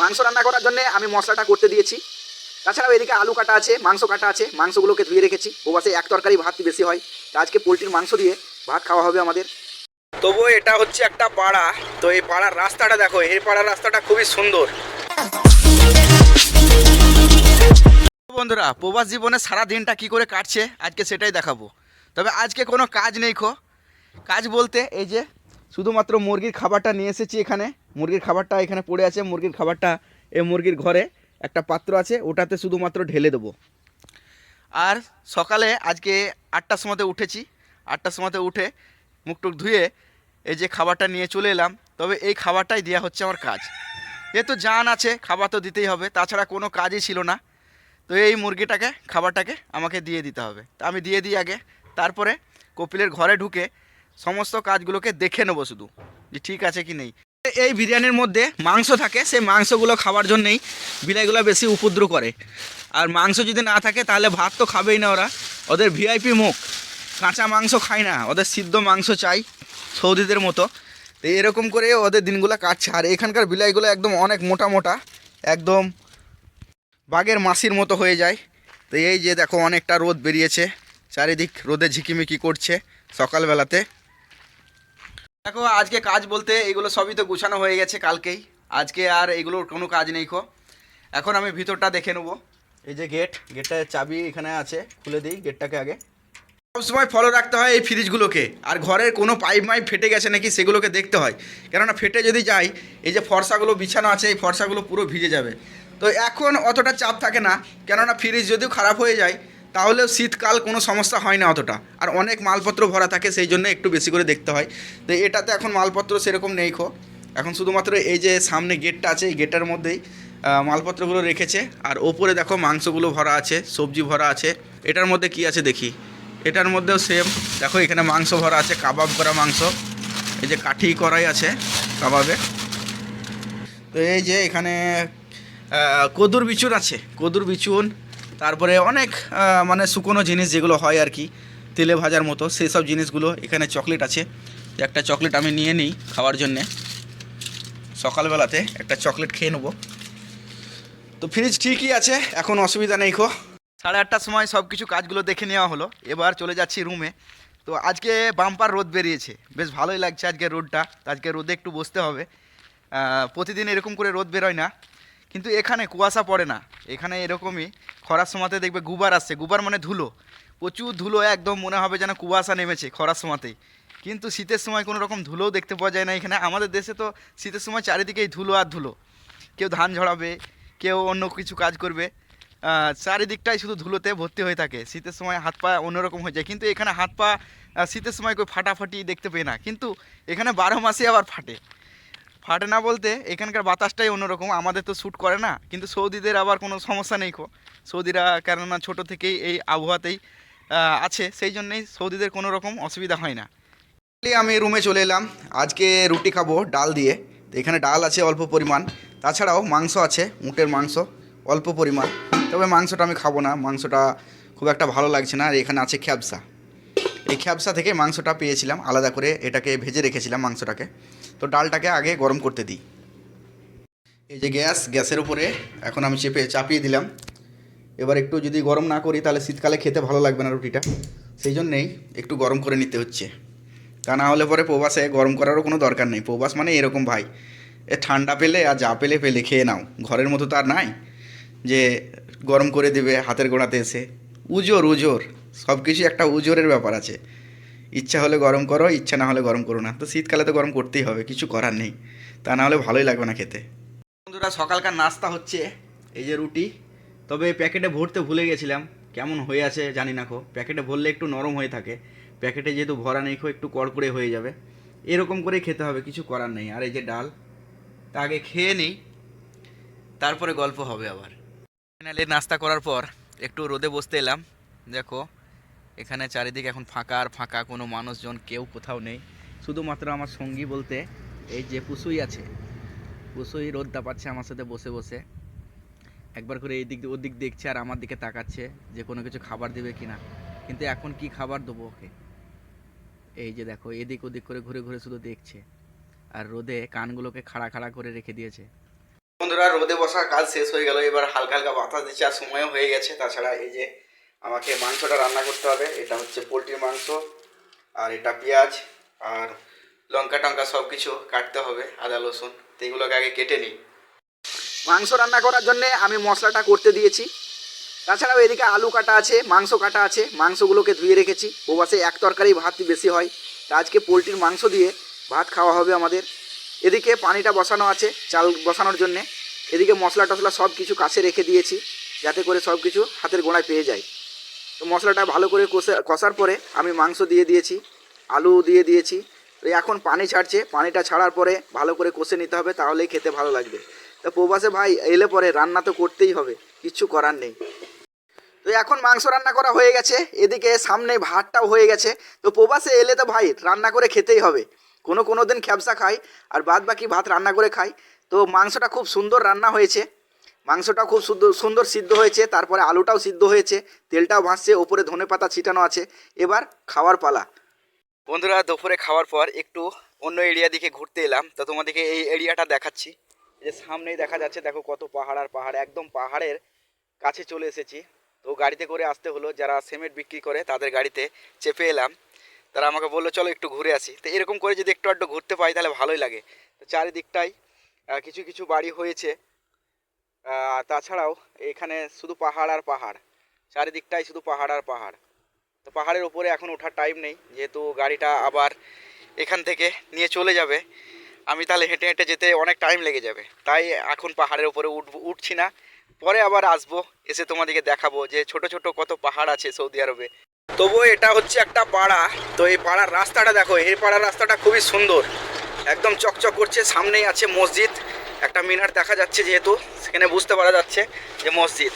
মাংস রান্না করার জন্য আমি মশলাটা করতে দিয়েছি। তাছাড়াও এদিকে আলু কাটা আছে, মাংস কাটা আছে, মাংসগুলোকে ধুয়ে রেখেছি। প্রবাসে এক তরকারি ভাত বেশি হয়। তা আজকে পোলট্রির মাংস দিয়ে ভাত খাওয়া হবে আমাদের। তবুও এটা হচ্ছে একটা পাড়া। তো এই পাড়ার রাস্তাটা দেখো, এই পাড়ার রাস্তাটা খুবই সুন্দর। বন্ধুরা, প্রবাস জীবনে সারা দিনটা কি করে কাটছে, আজকে সেটাই দেখাবো। তবে আজকে কোনো কাজ নেই খো। কাজ বলতে এই যে, শুধুমাত্র মুরগির খাবারটা নিয়ে এসেছি এখানে। মুরগির খাবারটা এখানে পড়ে আছে, মুরগির খাবারটা এই মুরগির ঘরে একটা পাত্র আছে, ওটাতে শুধুমাত্র ঢেলে দেবো। আর সকালে আজকে আটটার সময়তে উঠেছি, আটটার সময়তে উঠে মুখ টুক ধুয়ে এই যে খাবারটা নিয়ে চলে এলাম, তবে এই খাবারটাই দেওয়া হচ্ছে আমার কাজ। যেহেতু জান আছে, খাবার তো দিতেই হবে, তাছাড়া কোনো কাজই ছিল না। তো এই মুরগিটাকে, খাবারটাকে আমাকে দিয়ে দিতে হবে। তা আমি দিয়ে দিই আগে, তারপরে কপিলের ঘরে ঢুকে সমস্ত কাজগুলোকে দেখে নেব শুধু, যে ঠিক আছে কি নেই। এই বিরিয়ানির মধ্যে মাংস থাকে, সেই মাংসগুলো খাওয়ার জন্যেই বিলাইগুলো বেশি উপদ্রব করে। আর মাংস যদি না থাকে, তাহলে ভাত তো খাবেই না ওরা। ওদের ভিআইপি মুখ। কাঁচা মাংস খায় না, ওদের সিদ্ধ মাংস চাই, সৌদিদের মতো। তো এরকম করে ওদের দিনগুলো কাটছে। আর এখানকার বিলাইগুলো একদম অনেক মোটা মোটা, একদম বাঘের মাসির মতো হয়ে যায়। তো এই যে দেখো, অনেকটা রোদ বেরিয়েছে, চারিদিক রোদে ঝিকিমিকি করছে সকালবেলাতে। দেখো, আজকে কাজ বলতে এগুলো সবই তো গুছানো হয়ে গেছে কালকেই। আজকে আর এগুলোর কোনো কাজ নেই খো। এখন আমি ভিতরটা দেখে নেব। এই যে গেট গেটটার চাবি এখানে আছে, খুলে দিই গেটটাকে আগে। সবসময় ফলো রাখতে হয় এই ফ্রিজগুলোকে আর ঘরের কোনো পাইপ মাইপ ফেটে গেছে নাকি সেগুলোকে দেখতে হয়। কেননা ফেটে যদি যায় এই যে ফর্সাগুলো বিছানো আছে, এই ফর্সাগুলো পুরো ভিজে যাবে। তো এখন অতটা চাপ থাকে না। কেননা ফ্রিজ যদিও খারাপ হয়ে যায় তাহলেও শীতকাল কোনো সমস্যা হয় না অতটা। আর অনেক মালপত্র ভরা থাকে, সেই জন্য একটু বেশি করে দেখতে হয়। তো এটাতে এখন মালপত্র সেরকম নেই খো। এখন শুধুমাত্র এই যে সামনে গেটটা আছে, এই গেটের মধ্যেই মালপত্রগুলো রেখেছে। আর ওপরে দেখো মাংসগুলো ভরা আছে, সবজি ভরা আছে। এটার মধ্যে কি আছে দেখি? এটার মধ্যেও সেম দেখো এখানে মাংস ভরা আছে, কাবাব করা মাংস। এই যে কাঠি করাই আছে কাবাবে। তো এই যে এখানে কদুর বিচুন আছে, কদুর বিচুন। তারপরে অনেক মানে শুকনো জিনিস যেগুলো হয় আর কি, তেলে ভাজার মতো সেই সব জিনিসগুলো এখানে চকলেট আছে। একটা চকলেট আমি নিয়ে নিই খাওয়ার জন্যে। সকালবেলাতে একটা চকলেট খেয়ে নেব। তো ফ্রিজ ঠিকই আছে, এখন অসুবিধা নেই খো। সাড়ে আটটার সময় সব কিছু কাজগুলো দেখে নেওয়া হলো, এবার চলে যাচ্ছি রুমে। তো আজকে বাম্পার রোদ বেরিয়েছে, বেশ ভালোই লাগছে আজকে রোদটা, আজকে রোদে একটু বসতে হবে। প্রতিদিন এরকম করে রোদ বেরোয় না। কিন্তু এখানে কুয়াশা পড়ে না। এখানে এরকমই খরার সময়তে দেখবে গুবার আসছে। গুবার মানে ধুলো। প্রচুর ধুলো, একদম মনে হবে যেন কুয়াশা নেমেছে খরার সময়তেই কিন্তু শীতের সময় কোনো রকম ধুলোও দেখতে পাওয়া যায় না। এখানে আমাদের দেশে তো শীতের সময় চারিদিকেই ধুলো আর ধুলো। কেউ ধান ঝড়াবে, কেউ অন্য কিছু কাজ করবে। চারিদিকটাই শুধু ধুলোতে ভর্তি হয়ে থাকে। শীতের সময় হাত পা অন্যরকম হয়ে যায়। কিন্তু এখানে হাত পা শীতের সময় কেউ ফাটাফাটি দেখতে পেয়ে না। কিন্তু এখানে বারো মাসে আবার ফাটে। ফাটে না বলতে এখানকার বাতাসটাই অন্যরকম, আমাদের তো শ্যুট করে না, কিন্তু সৌদিদের আবার কোনো সমস্যা নেই খো সৌদিরা কেননা ছোটো থেকেই এই আবহাওয়াতেই আছে, সেই জন্যেই সৌদিদের কোনো রকম অসুবিধা হয় না। আমি রুমে চলে এলাম, আজকে রুটি খাব, ডাল দিয়ে। তো এখানে ডাল আছে অল্প পরিমাণ, তাছাড়াও মাংস আছে উটের মাংস, অল্প পরিমাণ। তবে মাংসটা আমি খাব না, মাংসটা খুব একটা ভালো লাগছে না, আর এখানে আছে খ্যাবসা। এই খ্যাবসা থেকে মাংসটা পেয়েছিলাম, আলাদা করে এটাকে ভেজে রেখেছিলাম মাংসটাকে। তো ডালটাকে আগে গরম করতে দিই। এই যে গ্যাস, গ্যাসের উপরে এখন আমি চেপে চাপিয়ে দিলাম। এবার একটু যদি গরম না করি তাহলে শীতকালে খেতে ভালো লাগবে না রুটিটা। সেই জন্যেই একটু গরম করে নিতে হচ্ছে। তা না হলে পরে প্রবাসে গরম করারও কোনো দরকার নেই। প্রবাস মানে এরকম ভাই। এ ঠান্ডা পেলে আর যা পেলে পেলে খেয়ে নাও। ঘরের মতো তো আর নাই। যে গরম করে দেবে হাতের গোড়াতে এসে। উজোর উজোর। সব কিছু একটা উজোরের ব্যাপার আছে। ইচ্ছা হলে গরম করো, ইচ্ছা না হলে গরম করো না। তো শীতকালে তো গরম করতেই হবে, কিছু করার নেই। তা না হলে ভালোই লাগবে না খেতে। বন্ধুরা, সকালকার নাস্তা হচ্ছে এই যে রুটি। তবে প্যাকেটে ভরতে ভুলে গেছিলাম, কেমন হয়ে আছে জানি না খো। প্যাকেটে ভরলে একটু নরম হয়ে থাকে। প্যাকেটে যেহেতু ভরা নেই খো, একটু কড়কড়ে হয়ে যাবে। এরকম করে খেতে হবে, কিছু করার নেই। আর এই যে ডাল, তা আগে খেয়ে নিই, তারপরে গল্প হবে আবার। ফাইনালি নাস্তা করার পর একটু রোদে বসতে এলাম। দেখো এখানে চারিদিকে এখন ফাঁকা আর ফাঁকা, কোনো মানুষজন, কেউ কোথাও নেই। শুধুমাত্র আমার সঙ্গী বলতে এই যে পুষুই আছে পুষুই রোদটা পাচ্ছে আমার সাথে বসে বসে। একবার করে এই দিক দিয়ে ওদিক দেখছে আর আমার দিকে তাকাচ্ছে যে কোনো কিছু খাবার দেবে কিনা। কিন্তু এখন কি খাবার দেবো ওকে? এই যে দেখো, এদিক ওদিক করে ঘুরে ঘুরে শুধু দেখছে। আর রোদে কানগুলোকে খাড়া খাড়া করে রেখে দিয়েছে। বন্ধুরা, রোদে বসা কাজ শেষ হয়ে গেল। এবার হালকা হালকা বাতাস দিচ্ছে আর সময়ও হয়ে গেছে। তাছাড়া এই যে আমাকে মাংসটা রান্না করতে হবে। এটা হচ্ছে পোলট্রির মাংস, আর এটা পেঁয়াজ, আর লঙ্কা টঙ্কা সব কিছু কাটতে হবে, আদা, রসুন। তো এগুলোকে আগে কেটে নিই। মাংস রান্না করার জন্যে আমি মশলাটা করতে দিয়েছি। তাছাড়াও এদিকে আলু কাটা আছে, মাংস কাটা আছে। মাংসগুলোকে ধুয়ে রেখেছি। প্রবাসে এক তরকারি ভাত বেশি হয়। তা আজকে পোলট্রির মাংস দিয়ে ভাত খাওয়া হবে আমাদের। এদিকে পানিটা বসানো আছে চাল বসানোর জন্যে। এদিকে মশলা টশলা সব কিছু কাছে রেখে দিয়েছি, যাতে করে সব কিছু হাতের গোড়ায় পেয়ে যায়। তো মশলাটা ভালো করে কষে, কষার পরে আমি মাংস দিয়ে দিয়েছি, আলু দিয়ে দিয়েছি। এখন পানি ছাড়ছে, পানিটা ছাড়ার পরে ভালো করে কষে নিতে হবে, তাহলেই খেতে ভালো লাগবে। তো প্রবাসে ভাই এলে পরে রান্না তো করতেই হবে, কিচ্ছু করার নেই। তো এখন মাংস রান্না করা হয়ে গেছে, এদিকে সামনে ভাতটাও হয়ে গেছে। তো প্রবাসে এলে তো ভাই রান্না করে খেতেই হবে। কোনো কোনো দিন খ্যাপসা খাই, আর বাদ বাকি ভাত রান্না করে খাই। তো মাংসটা খুব সুন্দর রান্না হয়েছে। মাংসটা খুব সুন্দর সুন্দর সিদ্ধ হয়েছে, তারপরে আলুটাও সিদ্ধ হয়েছে, তেলটাও ভাসছে, ওপরে ধনে পাতা ছিটানো আছে। এবার খাওয়ার পালা। বন্ধুরা, দুপুরে খাওয়ার পর একটু অন্য এরিয়া দিকে ঘুরতে এলাম। তো তোমাদেরকে এই এরিয়াটা দেখাচ্ছি। যে সামনেই দেখা যাচ্ছে, দেখো কত পাহাড় আর পাহাড়, একদম পাহাড়ের কাছে চলে এসেছি। তো গাড়িতে করে আসতে হলো, যারা সিমেন্ট বিক্রি করে তাদের গাড়িতে চেপে এলাম। তারা আমাকে বলল, চলো একটু ঘুরে আসি। তো এরকম করে যদি একটু আধটু ঘুরতে পাই তাহলে ভালোই লাগে। তো চারিদিকটাই কিছু কিছু বাড়ি হয়েছে। তাছাড়াও এখানে শুধু পাহাড় আর পাহাড়। চারিদিকটাই শুধু পাহাড় আর পাহাড়। তো পাহাড়ের উপরে এখন ওঠার টাইম নেই, যেহেতু গাড়িটা আবার এখান থেকে নিয়ে চলে যাবে। আমি তাহলে হেঁটে হেঁটে যেতে অনেক টাইম লেগে যাবে। তাই এখন পাহাড়ের উপরে উঠবো, উঠছি না। পরে আবার আসব, এসে তোমাদেরকে দেখাবো যে ছোট ছোট কত পাহাড় আছে সৌদি আরবে। তবুও এটা হচ্ছে একটা পাড়া। তো এই পাড়ার রাস্তাটা দেখো, এই পাড়ার রাস্তাটা খুবই সুন্দর। একদম চকচক করছে, সামনেই আছে মসজিদ। একটা মিনার দেখা যাচ্ছে যেহেতু সেখানে বুঝতে পারা যাচ্ছে যে মসজিদ।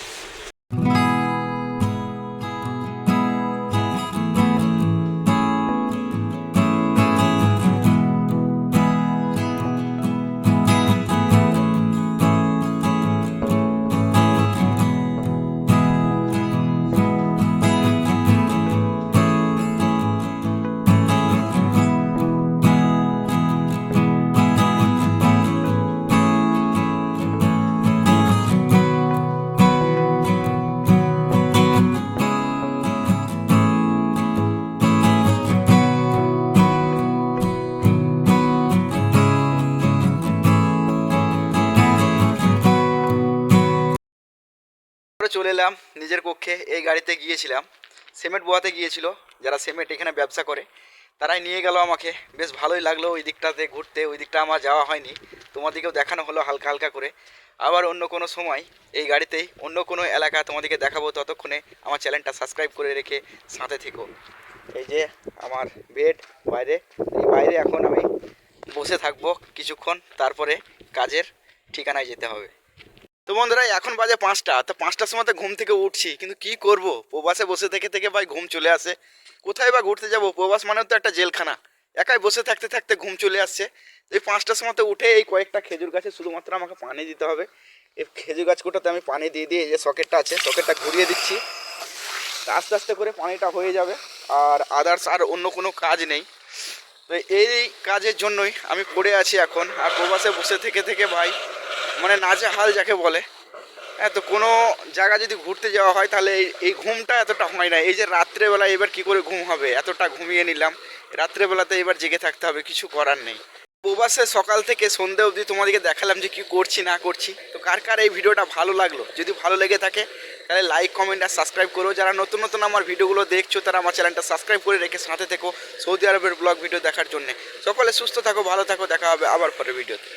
করে চলে এলাম নিজের কক্ষে। এই গাড়িতে গিয়েছিলাম। সিমেন্ট বোয়াতে গিয়েছিল। যারা সিমেন্ট এখানে ব্যবসা করে, তারাই নিয়ে গেল আমাকে। বেশ ভালোই লাগল ওই দিকটাতে ঘুরতে। ওই দিকটা আমার যাওয়া হয়নি। তোমাদেরকেও দেখানো হলো হালকা হালকা করে। আবার অন্য কোনো সময় এই গাড়িতেই অন্য কোনো এলাকা তোমাদেরকে দেখাবো ততক্ষণে। আমার চ্যানেলটা সাবস্ক্রাইব করে রেখে সাথে থেকো। এই যে আমার বেড বাইরে। এই বাইরে এখন আমি বসে থাকব কিছুক্ষণ। তারপরে কাজের ঠিকানায় যেতে হবে। তো বন্ধুরা, এখন বাজে পাঁচটা। তো পাঁচটার সময় তো ঘুম থেকে উঠছি, কিন্তু কি করব? প্রবাসে বসে থেকে থেকে ভাই ঘুম চলে আসে। কোথায় বা ঘুরতে যাব? প্রবাস মানে তো একটা জেলখানা। একাই বসে থাকতে থাকতে ঘুম চলে আসছে। এই পাঁচটার সময় তো উঠে এই কয়েকটা খেজুর গাছে শুধুমাত্র আমাকে পানি দিতে হবে। এই খেজুর গাছগুলোতে আমি পানি দিয়ে দিয়ে যে সকেটটা আছে, সকেটটা ঘুরিয়ে দিচ্ছি। আস্তে আস্তে করে পানিটা হয়ে যাবে। আর আদার্স আর অন্য কোনো কাজ নেই। তো এই কাজের জন্যই আমি পড়ে আছি এখন। আর প্রবাসে বসে থেকে থেকে ভাই মানে নাজে হাল যাকে বলে। হ্যাঁ তো কোনো জায়গা যদি ঘুরতে যাওয়া হয়, তাহলে এই এই ঘুমটা এতটা হয় না। এই যে রাত্রেবেলা এবার কি করে ঘুম হবে? এতটা ঘুমিয়ে নিলাম। রাত্রেবেলাতে এবার জেগে থাকতে হবে, কিছু করার নেই। প্রবাসে সকাল থেকে সন্ধে অবধি তোমাদেরকে দেখালাম যে কি করছি, না করছি। তো কার কার এই ভিডিওটা ভালো লাগল? যদি ভালো লেগে থাকে, তাহলে লাইক কমেন্ট আর সাবস্ক্রাইব করো। যারা নতুন নতুন আমার ভিডিওগুলো দেখছ, তারা আমার চ্যানেলটা সাবস্ক্রাইব করে রেখে সাথে থেকো সৌদি আরবের ব্লগ ভিডিও দেখার জন্য। সকলে সুস্থ থাকো, ভালো থাকো, দেখা হবে আবার পরে ভিডিওতে